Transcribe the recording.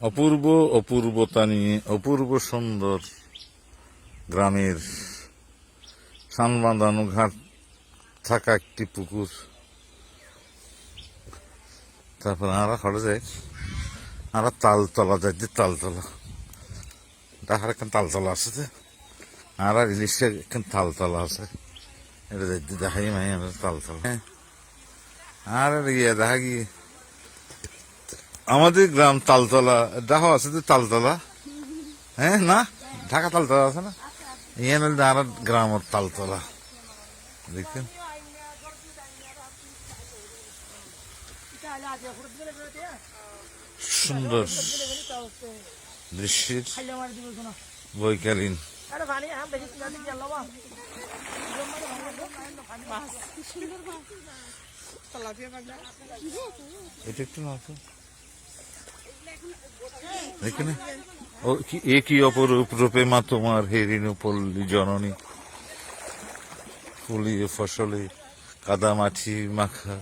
অপূর্ব অপূর্বতা নিয়ে অপূর্ব সুন্দর গ্রামের সান বাঁধানো ঘাট থাকা একটি পুকুর। তারপর আমরা হলে যায় আমরা তালতলা যাই, যে তালতলা দেখার এখান তালতলা আছে তো আর ইলিশের এখান তালতলা আছে। এটা যাই, যে দেখাই মাই আমরা তালতলা হ্যাঁ। আর ইয়ে দেখা গিয়ে আমাদের গ্রাম তালতলা, দেখা, আছে তো তালতলা? হ্যাঁ না? ঢাকা তালতলা আছে না? ইয়ে নাহলে আর গ্রামের তালতলা। দেখছেন? সুন্দর দৃশ্যের বৈকালীন। এটা একটু কি, এ কি অপরূপ রূপে মা তোমার হেরিনু পল্লী জননী? ফুলিয়ে ফসলে কাদা মাছি মাখা